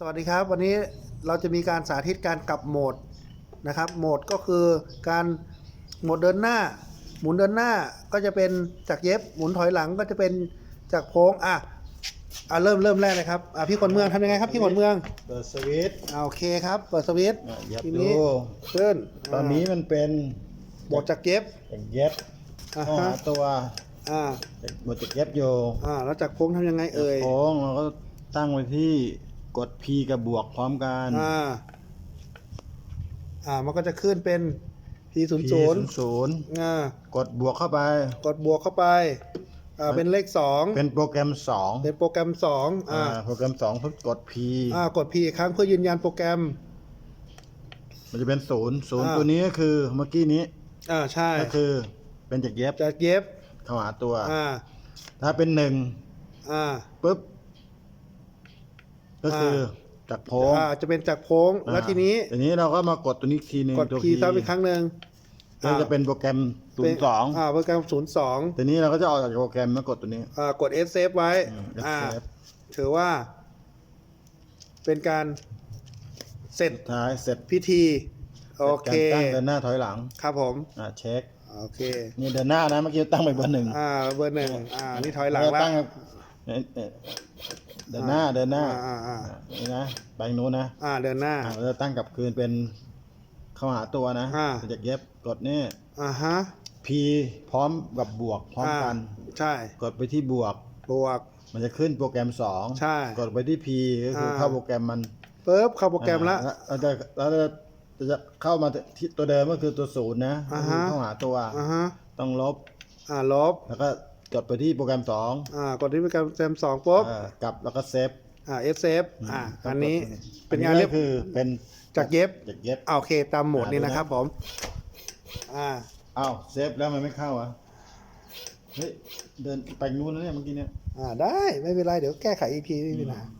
สวัสดีครับ วันนี้เราจะมีการสาธิตการกลับโหมดนะครับ โหมดก็คือการโหมดเดินหน้า หมุนเดินหน้าก็จะเป็นจากเย็บหมุนถอยหลังก็จะเป็นจากโค้งอะอะเริ่มเริ่มแรกเลยครับอะพี่ขนเมืองทำยังไงครับพี่ขนเมืองเปิดสวิตช์อะโอเคครับเปิดสวิตช์อะเหยับทีดูนี้ขึ้นตอนนี้มันเป็นบทจากเย็บ จากเย็บอะข้อฮะหาตัวอ่าจากบทจากเย็บอยู่อ่าแล้วจากโค้งทำยังไงเอ่ย โค้งเราก็ตั้งไว้ที่ กด P กับบวกพร้อมกัน อ่า อ่า มันก็จะขึ้นเป็น P 0 P 0ศูนย์ศูนย์อ่า กดบวกเข้าไป กดบวกเข้าไป อ่า เป็นเลขสองเป็นโปรแกรมสองเป็นโปรแกรมสองอ่า อ่าโปรแกรมสองเพิ่งกด P อ่า กด P อีกครั้งเพื่อยืนยันโปรแกรม มันจะเป็นศูนย์ศูนย์อ่า ตัวนี้ก็คือเมื่อกี้นี้อ่า ใช่ ก็คือเป็นจากเย็บจากเย็บ เข้าหาตัว อ่า ถ้าเป็นหนึ่งอ่า ปุ๊บ ก็คือจากโค้งอ่าจะเป็นจากโค้งแล้วทีนี้ทีนี้เราก็มากดตัวนี้อีกทีหนึ่งกดตัว P ซ้ำอีกครั้งหนึ่งก็จะเป็นโปรแกรมศูนย์สองอ่าโปรแกรมศูนย์สองทีนี้เราก็จะออกจากโปรแกรมมากดตัวนี้อ่ากด S save ไว้อืมอ่า Save ถือว่า เป็นการเสร็จสุดท้ายเสร็จพิธี โอเคการตั้งเดินหน้าถอยหลัง ครับผม อ่าเช็ค โอเค นี่เดินหน้านะเมื่อกี้ตั้งไปเบอร์หนึ่งอ่า เบอร์หนึ่งอ่า นี่ถอยหลังเราแล้วตั้ง เอ่อเอ่อเดินหน้าเดินหน้าอ่าอ่าอ่านี่นะไปนู้นนะอ่าเดินหน้า อ่าเราจะตั้งกลับคืนเป็นเข้าหาตัวนะอ่าจากเย็บกดนี่ อ่าฮะ P พร้อมกับบวกพร้อมกันอ่าใช่กดไปที่บวก บวก มันจะขึ้นโปรแกรมสองใช่กดไปที่ P ก็คืออา เข้าโปรแกรมมันปุ๊บเข้าโปรแกรมแล้วอ่าเราจะเราจะจะเข้ามาที่ตัวเดิมก็คือตัวศูนย์นะอ่าก็ฮะคือเข้าหาตัว อ่าฮะต้องลบ อ่าลบแล้วก็ กดไปที่โปรแกรมสองอ่ากดที่โปรแกรมแซมสองปุ๊บอ่ากลับแล้วก็เซฟอ่า S save อ่าอันนี้กดเป็นงานเรียบก็คือเป็นจากเย็บจากเย็บอ่าโอเคตามโหมดอ่านี้ดูนะนะครับผม อ่าอ้าวเซฟแล้วมันไม่เข้าอะเฮ้ยเดินไปนู้นแล้วเนี่ยเมื่อกี้เนี่ยอ่าได้ไม่เป็นไรเดี๋ยวแก้ไขอีกทีไม่เป็นไรอืม